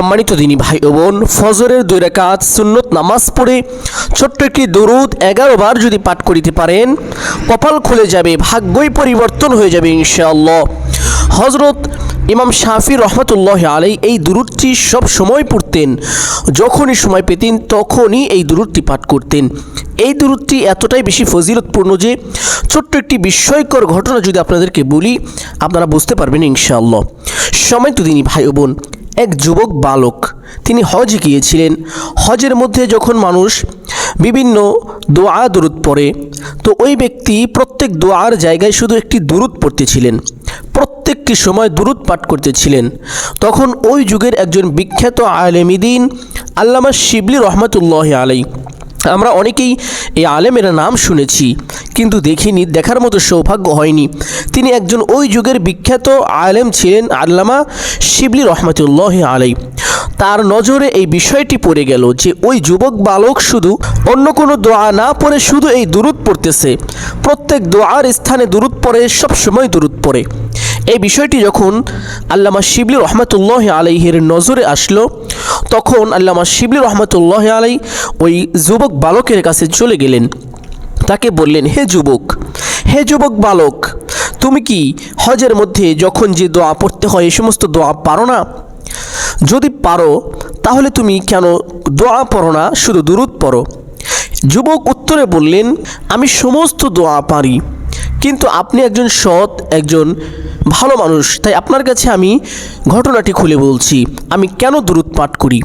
সম্মানিত দিনী ভাই ও বোন, ফজরের দুই রাকাত সুন্নত নামাজ পড়ে ছোট্ট একটি দরুদ এগারো বার যদি পাঠ করিতে পারেন, কপাল খুলে যাবে, ভাগ্যই পরিবর্তন হয়ে যাবে ইনশাআল্লাহ। হজরত ইমাম শাফি রহমতুল্লাহ আলাই এই দুরুদটি সব সময় পড়তেন, যখনই সময় পেতেন তখনই এই দুরুদটি পাঠ করতেন। এই দুরুদটি এতটাই বেশি ফজিলতপূর্ণ যে ছোট্ট একটি বিস্ময়কর ঘটনা যদি আপনাদেরকে বলি, আপনারা বুঝতে পারবেন ইনশাআল্লাহ। সময় তো তিনি ভাই বোন এক যুবক বালক। তিনি হজ গিয়েছিলেন। হজের মধ্যে যখন মানুষ বিভিন্ন দোয়া দুরুদ পড়ে, তো ওই ব্যক্তি প্রত্যেক দোয়ার জায়গায় শুধু একটি দুরুদ পড়তেছিলেন। প্রত্যেকটি সময় দুরুদ পাঠ করতেছিলেন। তখন ওই যুগের একজন বিখ্যাত আলেমিদিন আল্লামা শিবলি রহমতুল্লাহ আলাই আমরা অনেকেই এই আলেমের নাম শুনেছি, কিন্তু দেখিনি, দেখার মতো সৌভাগ্য হয়নি। তিনি একজন ওই যুগের বিখ্যাত আলেম ছিলেন আল্লামা শিবলি রহমতুল্লাহ আলাই তার নজরে এই বিষয়টি পড়ে গেল যে ওই যুবক বালক শুধু অন্য কোনো দোয়া না পড়ে, শুধু এই দূরত পড়তেছে। প্রত্যেক দোয়ার স্থানে দুরুদ পড়ে, সবসময় দূরত পড়ে। এই বিষয়টি যখন আল্লামা শিবলি রহমতুল্লাহ আলাইহের নজরে আসলো তখন আল্লামা শিবলি রহমতুল্লাহ আলাই ওই যুবক বালকের কাছে চলে গেলেন। তাকে বললেন, হে যুবক হে যুবক বালক, তুমি কি হজের মধ্যে যখন যে দোয়া পড়তে হয় এই সমস্ত দোয়া পারো না? যদি পারো, তাহলে তুমি কেন দোয়া পড়ো না, শুধু দুরুদ পড়ো? যুবক উত্তরে বললেন, আমি সমস্ত দোয়া পারি। কিন্তু আপনি একজন সৎ, একজন ভালো মানুষ, তাই আপনার কাছে আমি ঘটনাটি খুলে বলছি। আমি কেন দূরত পাঠ করি?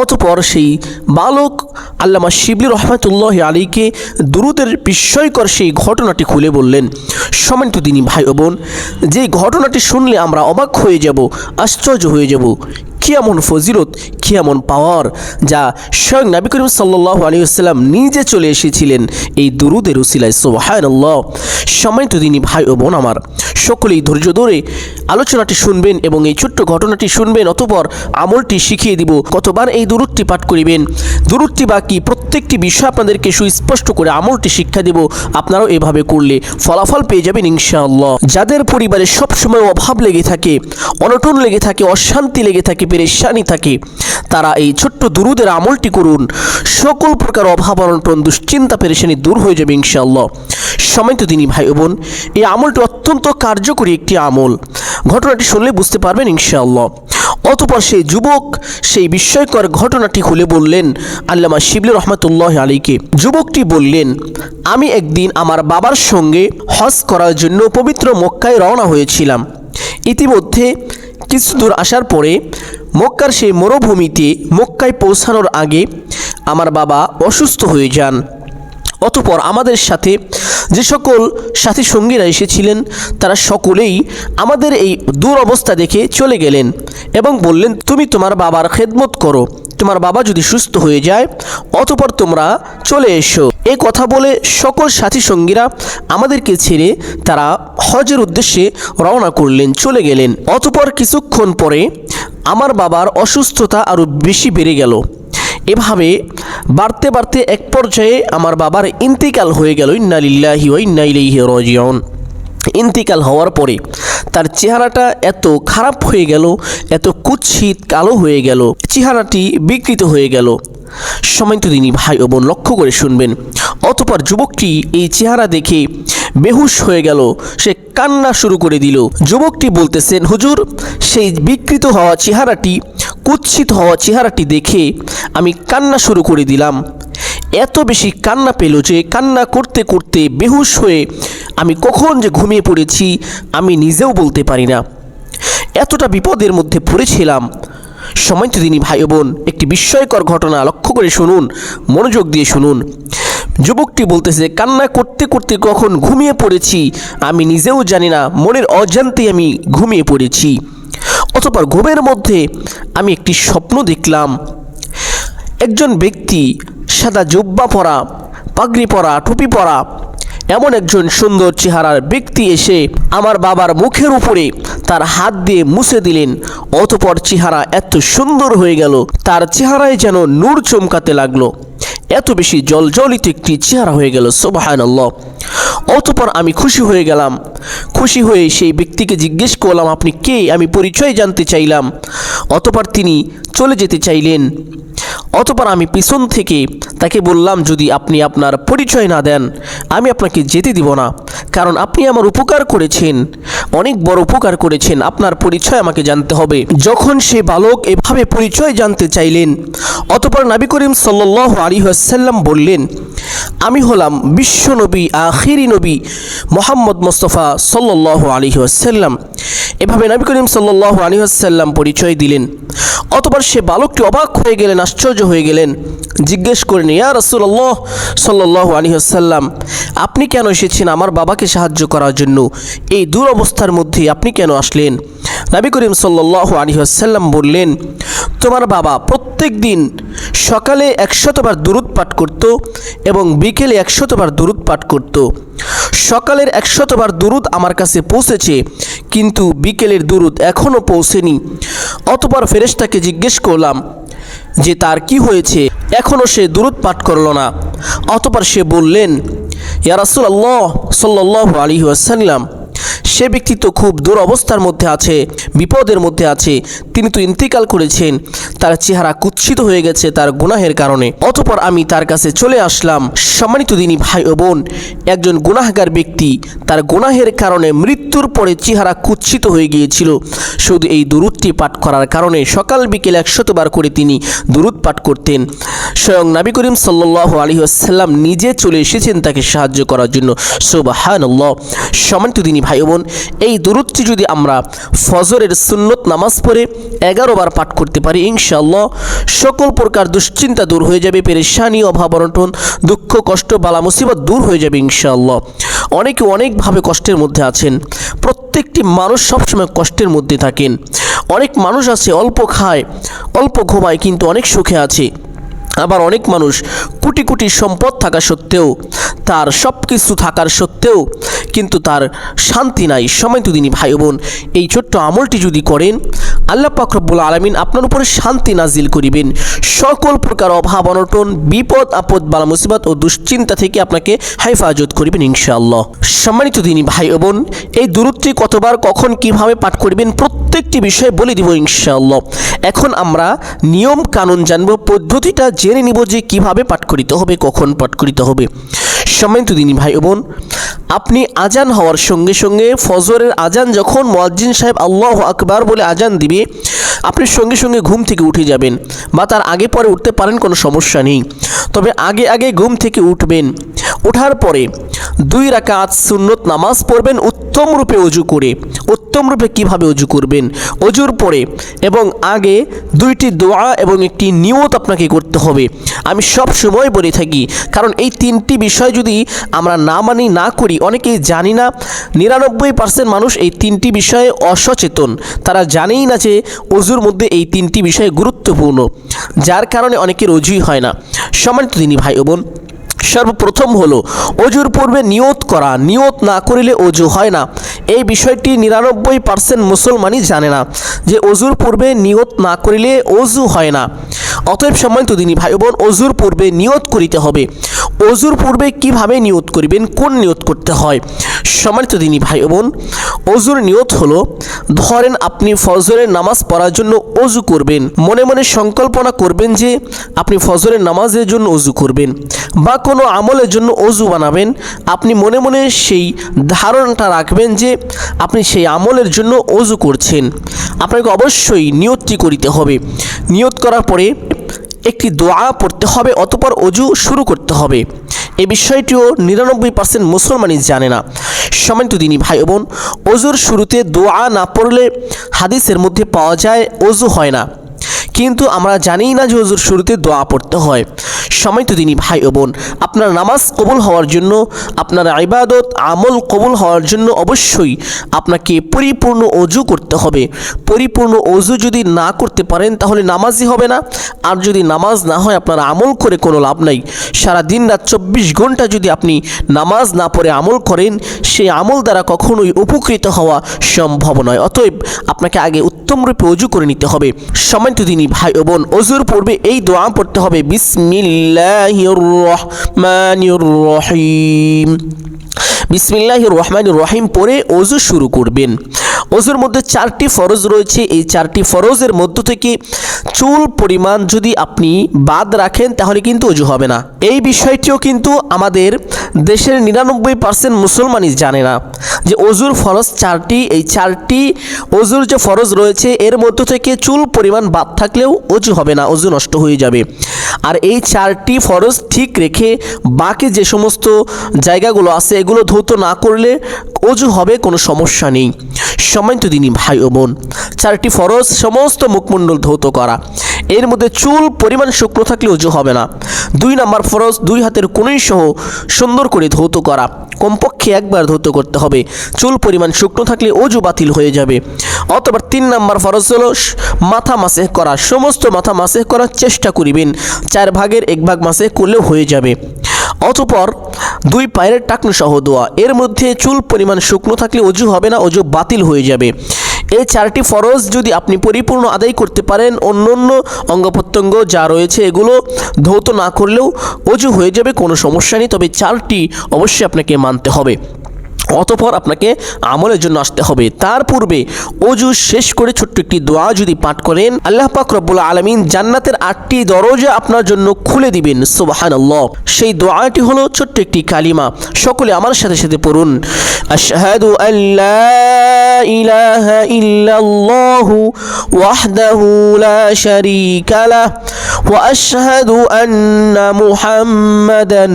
অতপর সেই বালক আল্লামা শিবলি রহমতুল্লাহ আলীকে দুরুদের বিস্ময়কর সেই ঘটনাটি খুলে বললেন, সমানিত তিনি ভাই বোন, যে ঘটনাটি শুনলে আমরা অবাক হয়ে যাব, আশ্চর্য হয়ে যাব। কি এমন ফজিলত, কি এমন পাওয়ার যা স্বয়ং নবী করিম সাল্লাহ আলী আসসালাম নিজে চলে এসেছিলেন এই দুরুদের উসিলায়। সোহায়ন আল্লাহ সম্মানিত দিনী ভাই ও বোন আমার, সকলেই ধৈর্য ধরে আলোচনাটি শুনবেন এবং এই ছোট্ট ঘটনাটি শুনবেন, অতপর আমলটি শিখিয়ে দিব। কতবার এই দুরুদটি পাঠ করিবেন। দুরুদটি বা কি প্রত্যেকটি বিষয় আপনাদেরকে সুস্পষ্ট করে আমলটি শিক্ষা দেব। আপনারাও এভাবে করলে ফলাফল পেয়ে যাবেন ইনশাআল্লাহ। যাদের পরিবারে সবসময় অভাব লেগে থাকে, অনটন লেগে থাকে, অশান্তি লেগে থাকে, পেরেশানি থাকে, তারা এই ছোট্ট দুরুদের আমলটি করুন। সকল প্রকার অভাব, অনটন, দুশ্চিন্তা, পেরেশানি দূর হয়ে যাবে ইনশাআল্লাহ। সময় তো তিনি ভাই বোন, এই আমলটি অত্যন্ত কার্যকরী একটি আমল। ঘটনাটি শুনলে বুঝতে পারবেন ইনশাআল্লাহ। অতপর সেই যুবক সেই বিস্ময়কর ঘটনাটি খুলে বললেন, আল্লামা শিবলি রহমতুল্লাহ আলীকে যুবকটি বললেন, আমি একদিন আমার বাবার সঙ্গে হজ করার জন্য পবিত্র মক্কায় রওনা হয়েছিলাম। ইতিমধ্যে কিছু দূর আসার পরে মক্কার সেই মরুভূমিতে মক্কায় পৌঁছানোর আগে আমার বাবা অসুস্থ হয়ে যান। অতপর আমাদের সাথে যে সকল সাথী সঙ্গীরা এসেছিলেন, তারা সকলেই আমাদের এই দুরবস্থা দেখে চলে গেলেন এবং বললেন, তুমি তোমার বাবার খেদমত করো। তোমার বাবা যদি সুস্থ হয়ে যায়, অতপর তোমরা চলে এসো। এ কথা বলে সকল সাথী সঙ্গীরা আমাদেরকে ছেড়ে তারা হজের উদ্দেশ্যে রওনা করলেন, চলে গেলেন। অতপর কিছুক্ষণ পরে আমার বাবার অসুস্থতা আরও বেশি বেড়ে গেল। এভাবে বাড়তে বাড়তে এক পর্যায়ে আমার বাবার ইন্তিকাল হয়ে গেল। ইন্নালিল্লাহি ওয়া ইন্না ইলাইহি রাজিউন। ইন্তিকাল হওয়ার পরে তার চেহারাটা এত খারাপ হয়ে গেল, এত কুৎসিত কালো হয়ে গেল, চেহারাটি বিকৃত হয়ে গেল। সময় তো তিনি ভাই ও বোন লক্ষ্য করে শুনবেন, অতপর যুবকটি এই চেহারা দেখে বেহুশ হয়ে গেল। সে কান্না শুরু করে দিল। যুবকটি বলতেছেন, হুজুর, সেই বিকৃত হওয়া চেহারাটি কুৎসিত হওয়া চেহারাটি দেখে আমি কান্না শুরু করে দিলাম। এত বেশি কান্না পেল যে কান্না করতে করতে বেহুশ হয়ে আমি কখন যে ঘুমিয়ে পড়েছি আমি নিজেও বলতে পারি না। এতটা বিপদের মধ্যে পড়েছিলাম। সময় তিনি ভাই বোন, একটি বিস্ময়কর ঘটনা লক্ষ্য করে শুনুন, মনোযোগ দিয়ে শুনুন। যুবকটি বলতেছে, কান্না করতে করতে কখন ঘুমিয়ে পড়েছি আমি নিজেও জানি না, মনের অজান্তে আমি ঘুমিয়ে পড়েছি। অতপর ঘুমের মধ্যে আমি একটি স্বপ্ন দেখলাম। একজন ব্যক্তি সাদা জুব্বা পরা, পাগড়ি পরা, টুপি পরা, এমন একজন সুন্দর চেহারার ব্যক্তি এসে আমার বাবার মুখের উপরে তার হাত দিয়ে মুছে দিলেন। অতপর চেহারা এত সুন্দর হয়ে গেল, তার চেহারায় যেন নূর চমকাতে লাগল। এত বেশি জলজলিত একটি চেহারা হয়ে গেল সোবাহান আল্লাহ অতপর আমি খুশি হয়ে গেলাম। খুশি হয়ে সেই ব্যক্তিকে জিজ্ঞেস করলাম, আপনি কে? আমি পরিচয় জানতে চাইলাম। অতপর তিনি চলে যেতে চাইলেন। অতপর আমি পিছন থেকে তাকে বললাম, যদি আপনি আপনার পরিচয় না দেন, আমি আপনাকে যেতে দিব না। কারণ আপনি আমার উপকার করেছেন, অনেক বড় উপকার করেছেন। আপনার পরিচয় আমাকে জানতে হবে। যখন সে বালক এভাবে পরিচয় জানতে চাইলেন, অতপর নবী করিম সাল্লাহ আলী বললেন, আমি হলাম বিশ্বনবী আখিরি নবী মোহাম্মদ মোস্তফা সাল্লাহ আলী আসাল্লাম এভাবে নবী করিম সাল্লাহ আলী আসাল্লাম পরিচয় দিলেন। অতবার সে বালকটি অবাক হয়ে গেলেন, আশ্চর্য হয়ে গেলেন। জিজ্ঞেস করেন, ইয়া রসুল্লাহ সাল্লাহ আলী আসাল্লাম আপনি কেন এসেছেন আমার বাবাকে সাহায্য করার জন্য? এই দুরবস্থার মধ্যে আপনি কেন আসলেন? নবী করিম সাল্লাহ আলী আসাল্লাম বললেন, তোমার বাবা প্রত্যেক দিন সকালে একশতবার দুরুদ পাঠ করত এবং বিকেলে একশতবার দুরুদ পাঠ করত। সকালের একশতবার দুরুদ আমার কাছে পৌঁছেছে কিন্তু বিকেলের দুরুদ এখনও পৌঁছেনি। অতপর ফেরেশতাকে জিজ্ঞেস করলাম যে তার কি হয়েছে? এখনও সে দুরুদ পাঠ করল না। অতপর সে বললেন ইয়ারাসুল্লাহ সাল্লাহ আলী আসাল্লাম সে ব্যক্তি তো খুব দুরবস্থার মধ্যে আছে, বিপদের মধ্যে আছে। তিনি তো ইন্তিকাল করেছেন, তার চেহারা কুৎসিত হয়ে গেছে তার গুনাহের কারণে। অতপর আমি তার কাছে চলে আসলাম। সম্মানিত দিনী ভাই ও বোন, একজন গুনাহগার ব্যক্তি, তার গুনাহের কারণে মৃত্যুর পরে চেহারা কুৎসিত হয়ে গিয়েছিল। শুধু এই দুরুদটি পাঠ করার কারণে সকাল বিকেল একশতবার করে তিনি দুরুদ পাঠ করতেন। স্বয়ং নাবি করিম সাল্লাহ আলী আসাল্লাম নিজে চলে এসেছেন তাকে সাহায্য করার জন্য। সোবাহান সম্মানিত দিনী ভাই বোন এই দুরুদটি যদি আমরা ফজরের সুন্নত নামাজ পড়ে এগারো বার পাঠ করতে পারি, ইনশাআল্লাহ সকল প্রকার দুশ্চিন্তা দূর হয়ে যাবে, পেরেশানি অভাব অনটন দুঃখ, কষ্ট, বালা, মুসিবত দূর হয়ে যাবে, ইনশাআল্লাহ। অনেকে অনেকভাবে কষ্টের মধ্যে আছেন, প্রত্যেকটি মানুষ সবসময় কষ্টের মধ্যে থাকেন। অনেক মানুষ আছে, অল্প খায়, অল্প ঘুমায়, কিন্তু অনেক সুখে আছে। আবার অনেক মানুষ কোটি কোটি সম্পদ থাকা সত্ত্বেও, তার সব কিছু থাকার সত্ত্বেও কিন্তু তার শান্তি নাই। সময় তো দিনী ভাই বোন, এই ছোট্ট আমলটি যদি করেন, আল্লাহ পাকরব্বুল আলমিন আপনার উপরে শান্তি নাজিল করিবেন। সকল প্রকার অভাব, অনটন, বিপদ, আপদ, বালা মুসিবত ও দুশ্চিন্তা থেকে আপনাকে হেফাজত করিবেন ইনশাআল্লাহ। সম্মানিত দিনী ভাই বোন, এই দূরত্বে কতবার, কখন, কীভাবে পাঠ করিবেন প্রত্যেকটি বিষয় বলে দিব ইনশাআল্লাহ। এখন আমরা নিয়ম কানুন জানব, পদ্ধতিটা জেনে নিব যে কীভাবে পাঠ করিতে হবে, কখন পাঠ করিতে হবে। সম্মানিত দিনী ভাই বোন, আপনি আজান হওয়ার সঙ্গে সঙ্গে ফজরের আজান যখন মোয়াজ্জিন সাহেব আল্লাহ আকবার বলে আজান দিবে, আপনি সঙ্গে সঙ্গে ঘুম থেকে উঠে যাবেন বা তার আগে পরে উঠতে পারেন, কোনো সমস্যা নেই। তবে আগে আগে ঘুম থেকে উঠবেন। ওঠার পরে দুই রাকাত সুন্নত নামাজ পড়বেন, উত্তম রূপে অজু করে। উত্তম রূপে কীভাবে অজু করবেন? অজুর পরে এবং আগে দুইটি দোয়া এবং একটি নিয়ত আপনাকে করতে হবে। আমি সব সময় বলে থাকি, কারণ এই তিনটি বিষয় যদি আমরা না মানি, না করি, অনেকেই জানি না। নিরানব্বই পার্সেন্ট মানুষ এই তিনটি বিষয়ে অসচেতন। তারা জানেই না যে অজুর মধ্যে এই তিনটি বিষয় গুরুত্বপূর্ণ। যার কারণে অনেকের অজুই হয় না। সম্মানিত তিনি ভাই বোন সর্বপ্রথম হলো অজুর পূর্বে নিয়ত করা। নিয়ত না করিলে অজু হয় না। এই বিষয়টি নিরানব্বই পার্সেন্ট মুসলমানই জানে না যে অজুর পূর্বে নিয়ত না করিলে অজু হয় না। অতএব সম্মানিত দিনী ভাই বোন অজুর পূর্বে নিয়ত করিতে হবে। অজুর পূর্বে কীভাবে নিয়ত করিবেন, কোন নিয়ত করতে হয়? সম্মানিত দিনী ভাই বোন অজুর নিয়ত হলো, ধরেন আপনি ফজরের নামাজ পড়ার জন্য অজু করবেন। মনে মনে সংকল্পনা করবেন যে আপনি ফজরের নামাজের জন্য অজু করবেন বা কোনো আমলের জন্য অজু বানাবেন। আপনি মনে মনে সেই ধারণাটা রাখবেন যে আপনি সেই আমলের জন্য অজু করছেন। আপনাকে অবশ্যই নিয়তটি করিতে হবে। নিয়ত করার পরে একটি দোয়া পড়তে হবে, অতপর অজু শুরু করতে হবে। এই বিষয়টিও নিরানব্বই পার্সেন্ট মুসলমানই জানে না। সমান্ত তিনি ভাই বোন অজুর শুরুতে দোয়া না পড়লে হাদিসের মধ্যে পাওয়া যায় অজু হয় না। কিন্তু আমরা জানি না যে অজুর শুরুতে দোয়া পড়তে হয়। সমান্ত দিনী ভাই ও বোন। আপনার নামাজ কবুল হওয়ার জন্য, আপনার ইবাদত, আমল কবুল হওয়ার জন্য অবশ্যই আপনাকে পরিপূর্ণ অজু করতে হবে। পরিপূর্ণ অজু যদি না করতে পারেন, তাহলে নামাজই হবে না। আর যদি নামাজ না হয়, আপনার আমল করে কোনো লাভ নাই। সারা দিন রাত চব্বিশ ঘণ্টা যদি আপনি নামাজ না পড়ে আমল করেন, সেই আমল দ্বারা কখনোই উপকৃত হওয়া সম্ভব নয়। অতএব আপনাকে আগে উত্তম রূপে অজু করে নিতে হবে। সম্মানিত দিনী ভাই ও বোন। অজুর পূর্বে এই দোয়া পড়তে হবে। বিসমিল্লা বিসমিল্লাহির রহমানির রহিম। বিসমিল্লাহির রহমানির রহিম পরে অজু শুরু করবেন। অজুর মধ্যে চারটি ফরজ রয়েছে। এই চারটি ফরজের মধ্য থেকে চুল পরিমাণ যদি আপনি বাদ রাখেন, তাহলে কিন্তু অজু হবে না। এই বিষয়টিও কিন্তু আমাদের দেশের নিরানব্বই পার্সেন্ট মুসলমানই জানে না যে অজুর ফরজ চারটি। এই চারটি অজুর যে ফরজ রয়েছে, এর মধ্য থেকে চুল পরিমাণ বাদ থাকলেও অজু হবে না অজু নষ্ট হয়ে যাবে। আর এই চারটি ফরজ ঠিক রেখে বাকি যে সমস্ত জায়গাগুলো আছে, এগুলো ধৌত না করলে অজু হবে, কোনো সমস্যা নেই। সম্মানিত দিনী ভাই ও বোন, চারটি ফরজ সমস্ত মুখমণ্ডল ধৌত করা। এর মধ্যে চুল পরিমাণ শুকনো থাকলে অজু হবে না। দুই নাম্বার ফরজ, দুই হাতের কোণই সহ সুন্দর করে ধৌত করা। কমপক্ষে একবার ধৌত করতে হবে। চুল পরিমাণ শুকনো থাকলে অজু বাতিল হয়ে যাবে। অথবা তিন নাম্বার ফরজ হলো মাথা মাসে করা। সমস্ত মাথা মাসে করার চেষ্টা করিবেন। চার ভাগের এক ভাগ মাসে করলেও হয়ে যাবে। অতপর দুই পায়ের টাকনু সহ দোয়া। এর মধ্যে চুল পরিমাণ শুকনো থাকলে অজু হবে না, অজু বাতিল হয়ে যাবে। এই চারটি ফরজ যদি আপনি পরিপূর্ণ আদায় করতে পারেন অন্য অন্য অঙ্গ প্রত্যঙ্গ যা রয়েছে এগুলো ধৌত না করলেও অজু হয়ে যাবে, কোনো সমস্যা নেই। তবে চারটি অবশ্যই আপনাকে মানতে হবে। অতপর আপনাকে আমলের জন্য আসতে হবে। তার পূর্বে অজু শেষ করে ছোট্ট একটি দোয়া যদি পাঠ করেন, আল্লাহ পাক রব্বুল আলমিন জান্নাতের আটটি দরজা আপনার জন্য খুলে দিবেন। সুবাহান সেই দোয়াটি হলো ছোট্ট একটি কালিমা। সকলে আমার সাথে সাথে পড়ুন। আশহাদু আল্লাহ ইলাহা ইল্লাল্লাহু ওয়াহদাহু লা শারীকা লাহ ওয়া আশহাদু আন্না মুহাম্মাদান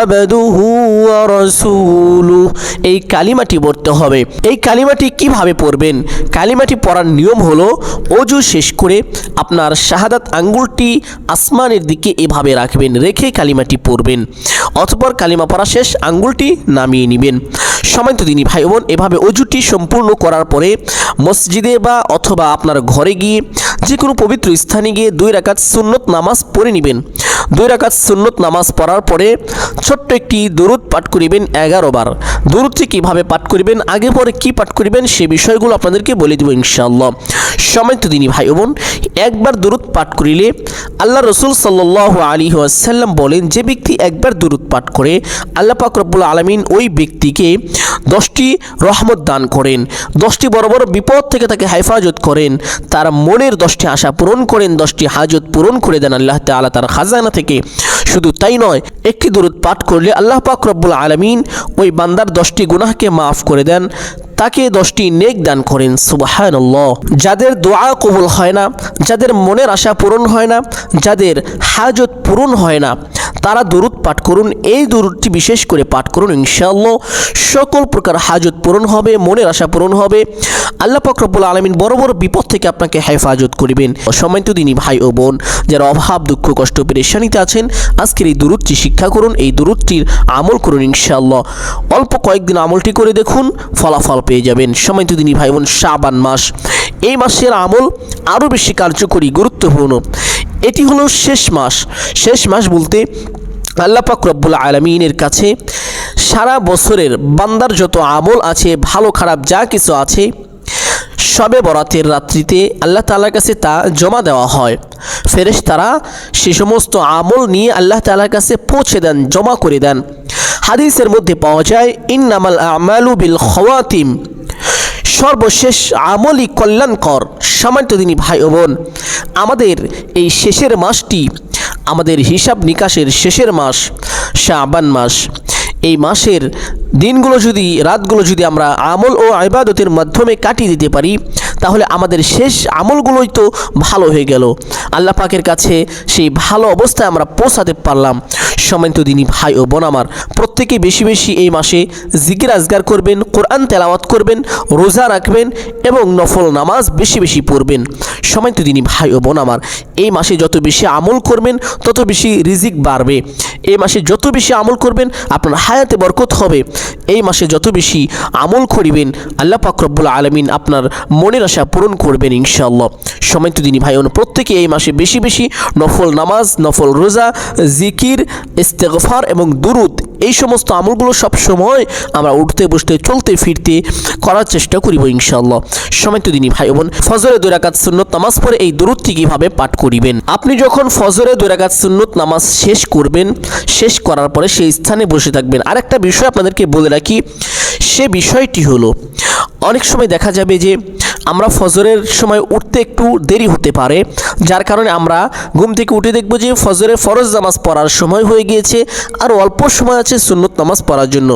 আবদুহু ওয়া রাসূলুহু। এই কালিমাটি পড়তে হবে। এই কালিমাটি কীভাবে পড়বেন? কালিমাটি পড়ার নিয়ম হলো, অজু শেষ করে আপনার শাহাদাত আঙ্গুলটি আসমানের দিকে এভাবে রাখবেন, রেখে কালিমাটি পড়বেন। অতপর কালিমা পড়া শেষ, আঙ্গুলটি নামিয়ে নেবেন। সময় তো দিনী ভাই বোন, এভাবে অজুটি সম্পূর্ণ করার পরে মসজিদে বা অথবা আপনার ঘরে গিয়ে যে কোনো পবিত্র স্থানে গিয়ে দুই রাকাত সুন্নত নামাজ পড়ে নেবেন। দুই রাকাত সুন্নত নামাজ পড়ার পরে ছোট্ট একটি দরুদ পাঠ করিবেন এগারো বার। দরুদটি কীভাবে পাঠ করিবেন, আগে পরে কি পাঠ করিবেন সে বিষয়গুলো আপনাদেরকে বলে দেবো ইনশাআল্লাহ। সময় তো দিনী ভাই বোন, একবার দরুদ পাঠ করিলে আল্লাহ রসুল সাল্লাহ আলী আসাল্লাম বলেন, যে ব্যক্তি একবার দরুদ পাঠ করে, আল্লাহ পাক রব্বুল আলমিন ওই ব্যক্তিকে দশটি রহমত দান করেন। দশটি বড় বড় বিপদ থেকে তাকে হেফাজত করেন। তার মনের দশটি আশা পূরণ করেন, দশটি হাজত পূরণ করে দেন আল্লাহ তালা তার খাজানা থেকে। শুধু তাই নয়, একটি দূরত পাঠ করলে আল্লাহ পাক রব্বুল আলমিন ওই বান্দার দশটি গুনাহকে মাফ করে দেন। তাকে দশটি নেক দান করেন সুবাহান যাদের দোয়া কবুল হয় না, যাদের মনের আশা পূরণ হয় না, যাদের হাজত পূরণ হয় না তারা দরুদ পাঠ করুন, এই দরুদটি বিশেষ করে পাঠ করুন ইনশাআল্লাহ। সকল প্রকার হাজত পূরণ হবে, মনের আশা পূরণ হবে। আল্লাহ পাকরবুল আলমিন বড় বড় বিপদ থেকে আপনাকে হেফাজত করিবেন। সম্মানিত দিনী ভাই ও বোন, যারা অভাব, দুঃখ, কষ্ট, পেরেশানিতে আছেন, আজকের এই দূরত্বটি শিক্ষা করুন, এই দূরত্বটির আমল করুন ইনশাআল্লাহ। অল্প কয়েকদিন আমলটি করে দেখুন, ফলাফল পেয়ে যাবেন। সম্মানিত দিনী ভাই বোন, শাবান মাস, এই মাসের আমল আরও বেশি কার্যকরী, গুরুত্বপূর্ণ। এটি হলো শেষ মাস। শেষ মাস বলতে আল্লাহ পাক রব্বুল আলমিনের কাছে সারা বছরের বান্দার যত আমল আছে, ভালো খারাপ যা কিছু আছে, সবে বরাতের রাত্রিতে আল্লাহ তালার কাছে তা জমা দেওয়া হয়। ফেরেশ তারা সে সমস্ত আমল নিয়ে আল্লাহ তালার কাছে পৌঁছে দেন, জমা করে দেন। হাদিসের মধ্যে পাওয়া যায়, ইন্নামাল আমালু বিল খওয়াতিম। সর্বশেষ আমলই কল্যাণকর। সামান্য দিনী ভাই ও বোন, আমাদের এই শেষের মাসটি, আমাদের হিসাব নিকাশের শেষের মাস, শাবান মাস। এই মাসের দিনগুলো যদি, রাতগুলো যদি আমরা আমল ও ইবাদতের মাধ্যমে কাটিয়ে দিতে পারি, তাহলে আমাদের শেষ আমলগুলোই তো ভালো হয়ে গেল। আল্লাহ পাকের কাছে সেই ভালো অবস্থায় আমরা পৌঁছাতে পারলাম। সমান্ত দিনী ভাই ও বোন আমার, প্রত্যেকে বেশি বেশি এই মাসে জিকির আজগার করবেন, কোরআন তেলাওয়াত করবেন, রোজা রাখবেন এবং নফল নামাজ বেশি বেশি পড়বেন। সমান্ত দিনী ভাই ও বোন আমার, এই মাসে যত বেশি আমল করবেন, তত বেশি রিজিক বাড়বে। এই মাসে যত বেশি আমল করবেন, আপনার হায়াতে বরকত হবে। এই মাসে যত বেশি আমল করিবেন, আল্লাহ পাক রব্বুল আলমিন আপনার মনের আশা পূরণ করবেন ইনশাআল্লাহ। সময় দিনী ভাই বোন, প্রত্যেকে এই মাসে বেশি বেশি নফল নামাজ, নফল রোজা, জিকির ইস্তেগফার এবং দুরুদ, এই সমস্ত আমলগুলো সব সময় আমরা উঠতে, বসতে, চলতে, ফিরতে করার চেষ্টা করিব ইনশাআল্লাহ। সময় তো দিনই ভাই বোন, ফজরে দুই রাকাত সুন্নত নামাজ পড়ে এই দুরুদটি কীভাবে পাঠ করিবেন? আপনি যখন ফজরে দুই রাকাত সুন্নত নামাজ শেষ করবেন, শেষ করার পরে সেই স্থানে বসে থাকবেন। আরেকটা বিষয় আপনাদেরকে বলে রাখি, সে বিষয়টি হলো, অনেক সময় দেখা যাবে যে আমরা ফজরের সময় উঠতে একটু দেরি হতে পারে, যার কারণে আমরা ঘুম থেকে উঠে দেখব যে ফজরের ফরজ নামাজ পড়ার সময় হয়ে গিয়েছে, আর অল্প সময় আছে সুন্নত নামাজ পড়ার জন্য।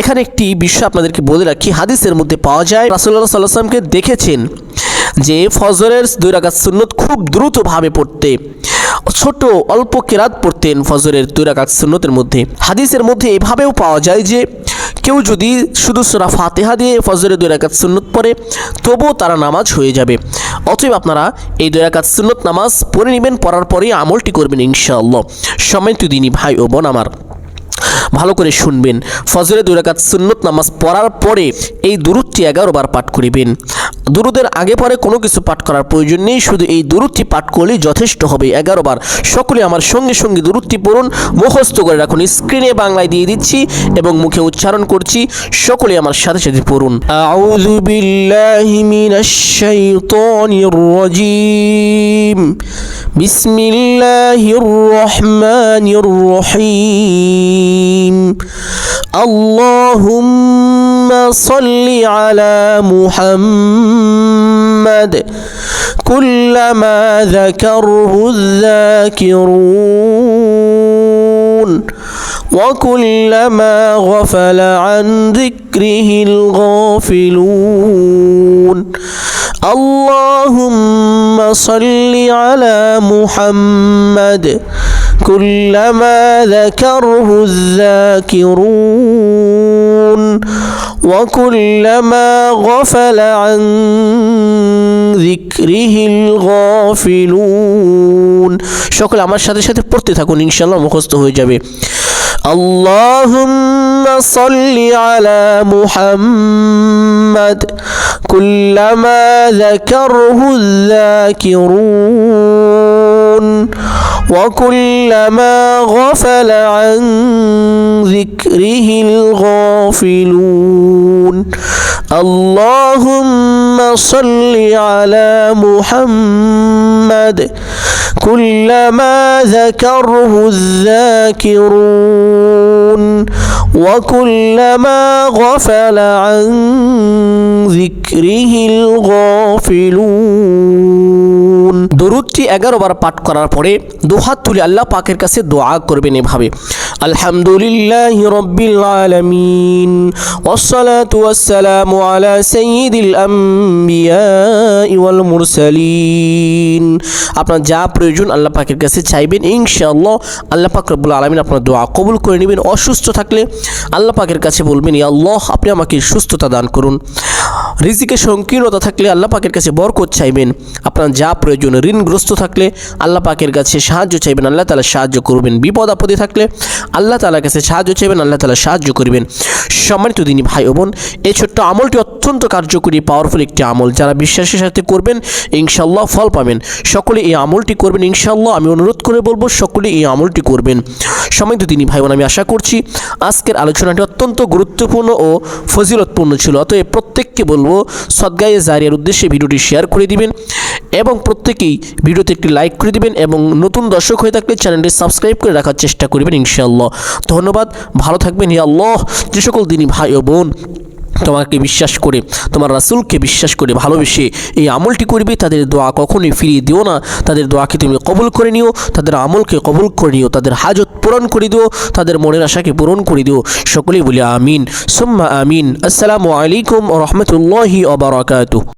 এখানে একটি বিষয় আপনাদেরকে বলে রাখি, হাদিসের মধ্যে পাওয়া যায় রাসুল্লাহ সাল্লাহ সাল্লামকে দেখেছেন যে ফজরের দুই রাকাত সুন্নত খুব দ্রুতভাবে পড়তে, ছোট অল্প কেরাত পড়তেন ফজরের দুই রাকাত সুন্নতের মধ্যে। হাদিসের মধ্যে এভাবেও পাওয়া যায় যে কেউ যদি শুধু সুরা ফাতেহা দিয়ে ফজরে দুই রাকাত সুন্নত পড়ে, তবুও তারা নামাজ হয়ে যাবে। অতএব আপনারা এই দুই রাকাত সুন্নত নামাজ পড়ে নেবেন, পড়ার পরেই আমলটি করবেন ইনশাআল্লাহ। সময় দিনই ভাই ও বোন আমার ভালো করে শুনবেন। ফজরে দুই রাকাত সুন্নত নামাজ পড়ার পরে এই দুরুদটি এগারো বার পাঠ করিবেন। দুরুদের আগে পরে কোনো কিছু পাঠ করার প্রয়োজন নেই, শুধু এই দুরুদটি পাঠ করলেই যথেষ্ট হবে। এগারো বার। সকলে আমার সঙ্গে সঙ্গে দুরুদটি পড়ুন, মুখস্থ করে রাখুন। স্ক্রিনে বাংলায় দিয়ে দিচ্ছি এবং মুখে উচ্চারণ করছি। সকলে আমার সাথে সাথে পড়ুন। আউযু বিল্লাহি মিনাশ শাইতানির রাজিম। بسم الله الرحمن الرحيم. اللهم صل على محمد. كلما ذكره الذاكرون. وكلما غفل عن ذكره الغافلون. اللهم صل على محمد كلما ذكره الذاكرون. وكلما غفل عن ذكره الغافلون সকলে আমার সাথে সাথে পড়তে থাকুন ইনশাআল্লাহ মুখস্থ হয়ে যাবে اللهم صل على محمد كلما ذكره الذاكرون وكلما غفل عن ذكره الغافلون اللهم صل على محمد كلما ذكره الذاكرون وكلما غفل عن ذكره الغافلون দরুদটি এগারো বার পাঠ করার পরে দুহাত তুলে আল্লাহ পাকের কাছে দোয়া করবেন এভাবে। আলহামদুলিল্লাহ রব্বিল আলমিন। ওসালাতু আসসালাম আলা সঈদুল আম্বিয়া ইওয়াল মুরসালিন। আপনার যা প্রয়োজন আল্লাহ পাকের কাছে চাইবেন, ইনশাআল্লাহ আল্লাহ পাক রব্বুল আলমিন আপনার দোয়া কবুল করে নেবেন। অসুস্থ থাকলে আল্লাহ পাকের কাছে বলবেন ইয়া আল্লাহ, আপনি আমাকে সুস্থতা দান করুন। রিজিকে সংকীর্ণতা থাকলে আল্লাহ পাকের কাছে বরকত চাইবেন। আপনার যা প্রয়োজন, ঋণগ্রস্ত থাকলে আল্লাহ পাকের কাছে সাহায্য চাইবেন। আল্লাহ তালা সাহায্য করবেন। বিপদ, আপদে থাকলে আল্লাহ তালার কাছে সাহায্য চাইবেন। আল্লাহ তালা সাহায্য করবেন। সম্মানিত দিনী ভাই বোন, এই ছোট্ট আমলটি অত্যন্ত কার্যকরী পাওয়ারফুল একটি আমল। যারা বিশ্বাসের সাথে করবেন ইনশাল্লাহ ফল পাবেন। সকলে এই আমলটি করবেন ইনশাল্লাহ আমি অনুরোধ করে বলব, সকলে এই আমলটি করবেন। সম্মানিত দিনী ভাই বোন, আমি আশা করছি, আজকের আলোচনাটি অত্যন্ত গুরুত্বপূর্ণ ও ফজিলতপূর্ণ ছিল। অতএব প্রত্যেককে বলব সদ্গায়ে জারিয়ার উদ্দেশ্যে ভিডিওটি শেয়ার করে দিবেন এবং প্রত্যেকেই ভিডিওতে একটি লাইক করে দিবেন এবং নতুন দর্শক হয়ে থাকলে চ্যানেলটি সাবস্ক্রাইব করে রাখার চেষ্টা করবেন ইনশাআল্লাহ। ধন্যবাদ, ভালো থাকবেন ইয়া আল্লাহ যে সকল দিনই ভাই ও বোন। তোমাকে বিশ্বাস করে, তোমার রাসুলকে বিশ্বাস করে, ভালোবেসে এই আমলটি করবে, তাদের দোয়া কখনোই ফিরিয়ে দিও না। তাদের দোয়াকে তুমি কবুল করে নিও, তাদের আমলকে কবুল করে নিও, তাদের হাজত পূরণ করে দিও, তাদের মনের আশাকে পূরণ করে দিও। সকলেই বলি আমিন। সুম্মা আমিন। আসসালামু আলাইকুম রহমতুল্লাহি ওবরাকাতু